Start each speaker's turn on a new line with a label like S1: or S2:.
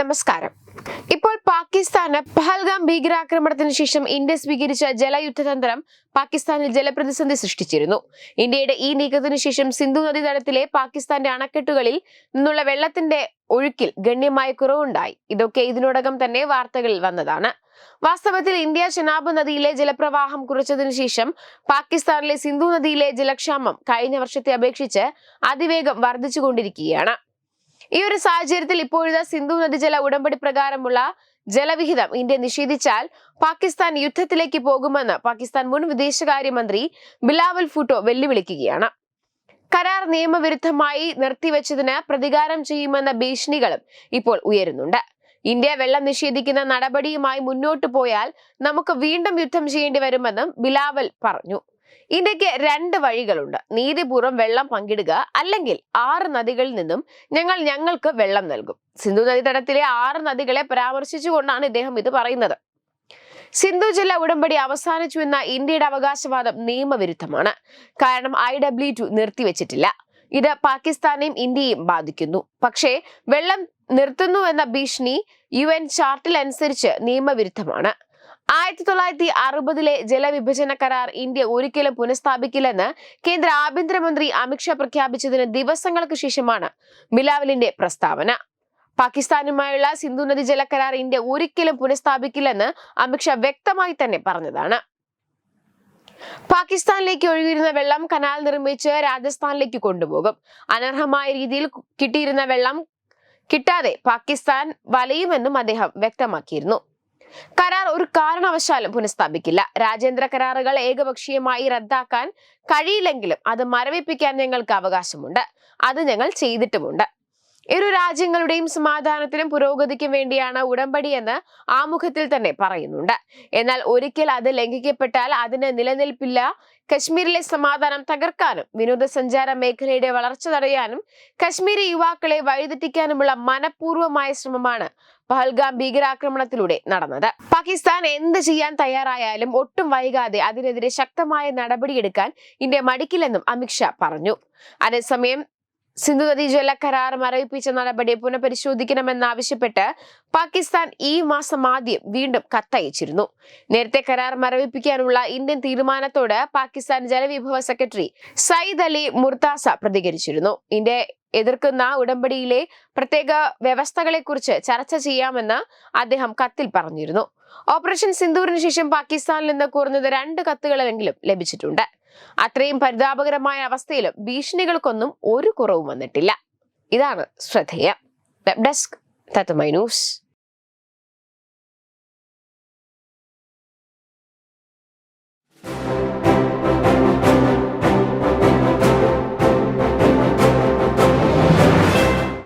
S1: നമസ്കാരം. ഇപ്പോൾ പാകിസ്ഥാന് പഹൽഗാം ഭീകരാക്രമണത്തിന് ശേഷം ഇന്ത്യ സ്വീകരിച്ച ജലയുദ്ധതന്ത്രം പാകിസ്ഥാനിൽ ജലപ്രതിസന്ധി സൃഷ്ടിച്ചിരുന്നു. ഇന്ത്യയുടെ ഈ നീക്കത്തിനു ശേഷം സിന്ധു നദീതടത്തിലെ പാകിസ്ഥാന്റെ അണക്കെട്ടുകളിൽ നിന്നുള്ള വെള്ളത്തിന്റെ ഒഴുക്കിൽ ഗണ്യമായ കുറവുണ്ടായി. ഇതൊക്കെ ഇതിനോടകം തന്നെ വാർത്തകളിൽ വന്നതാണ്. വാസ്തവത്തിൽ ഇന്ത്യ ചെനാബ് നദിയിലെ ജലപ്രവാഹം കുറച്ചതിനു ശേഷം പാകിസ്ഥാനിലെ സിന്ധു നദിയിലെ ജലക്ഷാമം കഴിഞ്ഞ വർഷത്തെ അപേക്ഷിച്ച് അതിവേഗം വർദ്ധിച്ചുകൊണ്ടിരിക്കുകയാണ്. ഈ ഒരു സാഹചര്യത്തിൽ ഇപ്പോഴത്തെ സിന്ധു നദീജല ഉടമ്പടി പ്രകാരമുള്ള ജലവിഹിതം ഇന്ത്യ നിഷേധിച്ചാൽ പാകിസ്ഥാൻ യുദ്ധത്തിലേക്ക് പോകുമെന്ന് പാകിസ്ഥാൻ മുൻ വിദേശകാര്യമന്ത്രി ബിലാവൽ ഫുട്ടോ വെല്ലുവിളിക്കുകയാണ്. കരാർ നിയമവിരുദ്ധമായി നിർത്തിവെച്ചതിന് പ്രതികാരം ചെയ്യുമെന്ന ഭീഷണികളും ഇപ്പോൾ ഉയരുന്നുണ്ട്. ഇന്ത്യ വെള്ളം നിഷേധിക്കുന്ന നടപടിയുമായി മുന്നോട്ടു പോയാൽ നമുക്ക് വീണ്ടും യുദ്ധം ചെയ്യേണ്ടി വരുമെന്നും ബിലാവൽ പറഞ്ഞു. ഇന്ത്യയ്ക്ക് രണ്ട് വഴികളുണ്ട്. നീതിപൂർവം വെള്ളം പങ്കിടുക അല്ലെങ്കിൽ ആറ് നദികളിൽ നിന്നും ഞങ്ങൾ ഞങ്ങൾക്ക് വെള്ളം നൽകും. സിന്ധു നദീതടത്തിലെ ആറ് നദികളെ പരാമർശിച്ചുകൊണ്ടാണ് ഇദ്ദേഹം ഇത് പറയുന്നത്. സിന്ധു ജില്ല ഉടമ്പടി അവസാനിച്ചു എന്ന ഇന്ത്യയുടെ അവകാശവാദം നിയമവിരുദ്ധമാണ്. കാരണം ഐ ഡബ്ല്യു ടു നിർത്തിവെച്ചിട്ടില്ല. ഇത് പാകിസ്ഥാനെയും ഇന്ത്യയും ബാധിക്കുന്നു. പക്ഷേ വെള്ളം നിർത്തുന്നുവെന്ന ഭീഷണി യു എൻ ചാർട്ടിൽ അനുസരിച്ച് നിയമവിരുദ്ധമാണ്. ആയിരത്തി തൊള്ളായിരത്തി അറുപതിലെ ജലവിഭജന കരാർ ഇന്ത്യ ഒരിക്കലും പുനഃസ്ഥാപിക്കില്ലെന്ന് കേന്ദ്ര ആഭ്യന്തരമന്ത്രി അമിത്ഷാ പ്രഖ്യാപിച്ചതിന് ദിവസങ്ങൾക്ക് ശേഷമാണ് ബിലാവലിന്റെ പ്രസ്താവന. പാകിസ്ഥാനുമായുള്ള സിന്ധു നദി ജല കരാർ ഇന്ത്യ ഒരിക്കലും പുനഃസ്ഥാപിക്കില്ലെന്ന് അമിത്ഷാ വ്യക്തമായി തന്നെ പറഞ്ഞതാണ്. പാകിസ്ഥാനിലേക്ക് ഒഴുകിയിരുന്ന വെള്ളം കനാൽ നിർമ്മിച്ച് രാജസ്ഥാനിലേക്ക് കൊണ്ടുപോകും. അനർഹമായ രീതിയിൽ കിട്ടിയിരുന്ന വെള്ളം കിട്ടാതെ പാകിസ്ഥാൻ വലയുമെന്നും അദ്ദേഹം വ്യക്തമാക്കിയിരുന്നു. കരാർ ഒരു കാരണവശാലും പുനഃസ്ഥാപിക്കില്ല. രാജ്യാന്തര കരാറുകൾ ഏകപക്ഷീയമായി റദ്ദാക്കാൻ കഴിയില്ലെങ്കിലും അത് മരവിപ്പിക്കാൻ ഞങ്ങൾക്ക് അവകാശമുണ്ട്. അത് ഞങ്ങൾ ചെയ്തിട്ടുമുണ്ട്. ഇരു രാജ്യങ്ങളുടെയും സമാധാനത്തിനും പുരോഗതിക്കും വേണ്ടിയാണ് ഉടമ്പടി എന്ന് ആമുഖത്തിൽ തന്നെ പറയുന്നുണ്ട്. എന്നാൽ ഒരിക്കൽ അത് ലംഘിക്കപ്പെട്ടാൽ അതിന് നിലനിൽപ്പില്ല. കശ്മീരിലെ സമാധാനം തകർക്കാനും വിനോദസഞ്ചാര മേഖലയുടെ വളർച്ച തടയാനും കശ്മീരി യുവാക്കളെ വഴിതെറ്റിക്കാനുമുള്ള മനഃപൂർവമായ ശ്രമമാണ് പഹൽഗാം ഭീകരാക്രമണത്തിലൂടെ നടന്നത്. പാകിസ്ഥാൻ എന്ത് ചെയ്യാൻ തയ്യാറായാലും ഒട്ടും വൈകാതെ അതിനെതിരെ ശക്തമായ നടപടിയെടുക്കാൻ ഇന്ത്യ മടിക്കില്ലെന്നും അമിത്ഷാ പറഞ്ഞു. അതേസമയം സിന്ധു നദീ ജല കരാർ മരവിപ്പിച്ച നടപടി പുനഃപരിശോധിക്കണമെന്നാവശ്യപ്പെട്ട് പാകിസ്ഥാൻ ഈ മാസം ആദ്യം വീണ്ടും കത്തയച്ചിരുന്നു. നേരത്തെ കരാർ മരവിപ്പിക്കാനുള്ള ഇന്ത്യൻ തീരുമാനത്തോട് പാകിസ്ഥാൻ ജലവിഭവ സെക്രട്ടറി സയ്യിദ് അലി മുർത്താസ പ്രതികരിച്ചിരുന്നു. ഇന്ത്യ എതിർക്കുന്ന ഉടമ്പടിയിലെ പ്രത്യേക വ്യവസ്ഥകളെക്കുറിച്ച് ചർച്ച ചെയ്യാമെന്ന് അദ്ദേഹം കത്തിൽ പറഞ്ഞിരുന്നു. ഓപ്പറേഷൻ സിന്ദൂറിന് ശേഷം പാകിസ്ഥാനിൽ നിന്ന് കുറഞ്ഞത് രണ്ട് കത്തുകളെങ്കിലും ലഭിച്ചിട്ടുണ്ട്. അത്രയും പരിതാപകരമായ അവസ്ഥയിലും ഭീഷണികൾക്കൊന്നും ഒരു കുറവും വന്നിട്ടില്ല. ഇതാണ് ശ്രദ്ധേയം. വെബ് ഡെസ്ക് തത്തുമൈ ന്യൂസ്